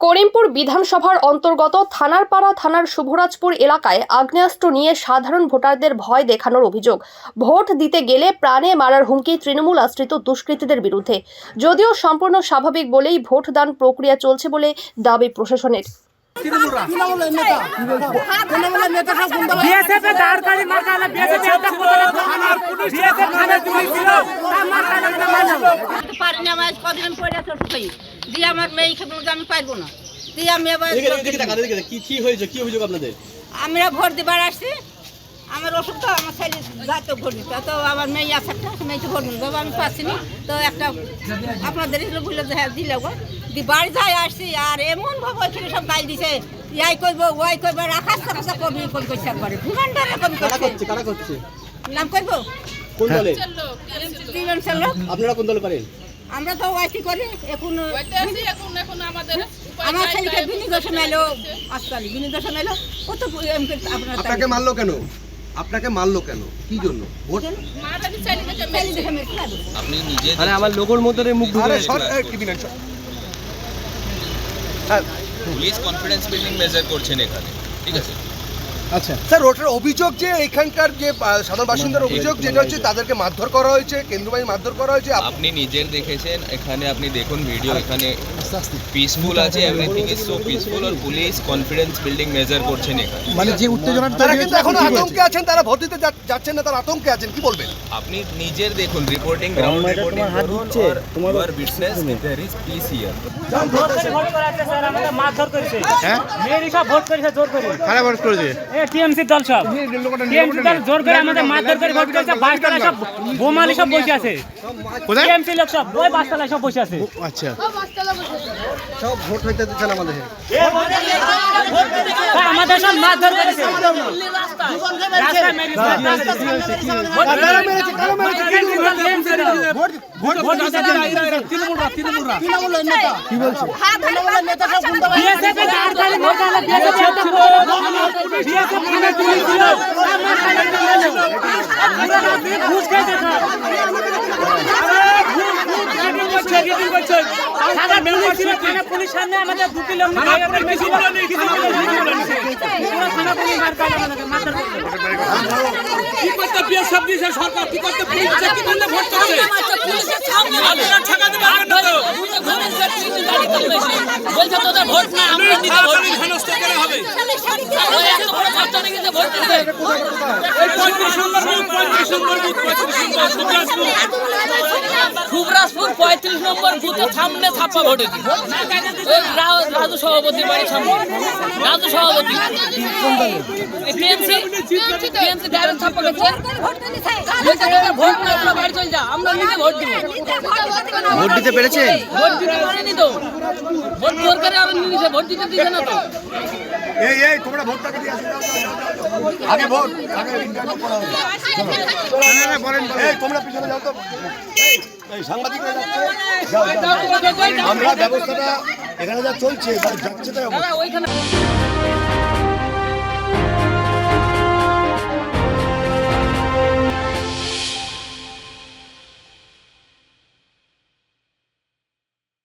করিমপুর বিধানসভার অন্তর্গত থানারপাড়া থানার শুভরাজপুর এলাকায় আগ্নেয়াস্ত্র নিয়ে সাধারণ ভোটারদের ভয় দেখানোর অভিযোগ। ভোট দিতে গেলে প্রাণে মারার হুমকি তৃণমূল আশ্রিত দুষ্কৃতীদের বিরুদ্ধে। যদিও সম্পূর্ণ স্বাভাবিক বলেই ভোটদান প্রক্রিয়া চলছে বলে দাবি প্রশাসনের নেতা তৃণমূলের নেতা সব গুন্ডা বিএসএফ এ দাঁড় কালি মার্কা হলো বিএসএফ এ একটা কোথাও থানার পুলিশ বিএসএফ থানার পুলিশ ছিল তার মার্কা লাগবে মানলাম পারি না আমার দিয়ে আমার মেয়ে খেয়ে বলছে আমি পারব না। দিয়ে আমি আবার। কি কি হয়েছে কি অভিযোগ আপনাদের? আমরা ভোট দিবার আসছি। আমার অসুখ তো আমার ছেলে যাইতো ভোট দিতে। তো আমার মেয়ে আছে একটা সে মেয়েকে ভোট আমি পাচ্ছি না। তো একটা আপনাদের এগুলো বলল যে হ্যাঁ দিলে গো। দি বাড়ি যাই আসছি আর এমন ভাবে ওইখানে সব গাই দিছে। ইয়াই করব ওয়াই করব রাখাস কবি কবি করছে একবারে। ঘুমান্ডারে কবি কারা করছে। করছে কারা করছে? নাম করব কোন দলে? আপনারা কোন দলে পারেন? আমরা তো ওয়াইটি করি এখন আমার ছেলেকে বিনিদশন এলো আসকালি বিনিদশন এলো কত এম করে আপনার আপনাকে মারলো কেন? আপনাকে মারলো কেন? কি জন্য। আপনি নিজে মানে আমার লোগোর মধ্যে মুখ। হ্যাঁ, পুলিশ কনফিডেন্স বিল্ডিং মেজার করছেন এখানে ঠিক আছে? স্যার ওটার অভিযোগ যে এখানকার যে সাধারণ বাসিন্দার অভিযোগ যেটা হচ্ছে তাদেরকে মারধর করা হয়েছে কেন্দ্রবাহিনী মারধর করা হয়েছে। আপনি নিজের দেখেছেন এখানে আপনি দেখুন ভিডিও এখানে পিসফুল আছে এভরিথিং ইজ সো পিসফুল আর পুলিশ কনফিডেন্স বিল্ডিং মেজার করছেন এখানে। মানে যে উত্তেজনা তারা কিন্তু এখন আতঙ্কে আছেন তারা ভোট দিতে যাচ্ছেন না তারা আতঙ্কে আছেন কি বলবেন? আপনি নিজের দেখুন রিপোর্টিং গ্রাউন্ড রিপোর্টিং করুন are your business there is peace here vote করে ভোট করাচ্ছে স্যার আমাদের মারধর করেছে। হ্যাঁ? মেয়েরই সব ভোট করেছে জোর করে। কারা ভোট করেছে? টিএমসি দল সব। টিএমসি দল জোর করে আমাদের মারধর করে ভোট করেছে বাসতলায় সব বোমালি সব বসে আছে। টিএমসি লোক সব ওই বাসতলায় সব বসে আছে। সব ভোট হইতে আমাদের। আমাদের সব মারধর করেছে ঘুষ খেয়েছে থানা পুলিশ সামনে আমাদের দু করছে কি করতে দিয়েছে সরকার? কি করতে পুলিশ কি করলে ভোট করবে আপনারা ঠেকাতে পারবেন না তো আগামী হেনস্থ করা হবে পঁয়ত্রিশ নম্বর বুথ পঁয়ত্রিশ নম্বর বুথ। পঁয়ত্রিশ নম্বর শুভরাজপুর পঁয়ত্রিশ নম্বর বুথের সামনে ছাপ্পা ভোটে। রাজু সভাপতি বাড়ির সামনে। রাজু সভাপতি ভোট না আমরা বাড়ি চলে যা আমরা নিজে ভোট দিব। ভোট দিতে পেরেছে ভোট দিতে পারেনি তো। ভোট জোর করে আর নিজে ভোট দিতে দিছে না তো। এই এই তোমরা ভোটটাকে দিয়ে আগে ভোট আগে ইন্টারভিউ করা হবে। এই তোমরা পিছনে যাও তো। এই সাংবাদিকরা যাচ্ছে। আমরা ব্যবস্থাটা এখানে যা চলছে যাচ্ছে তাই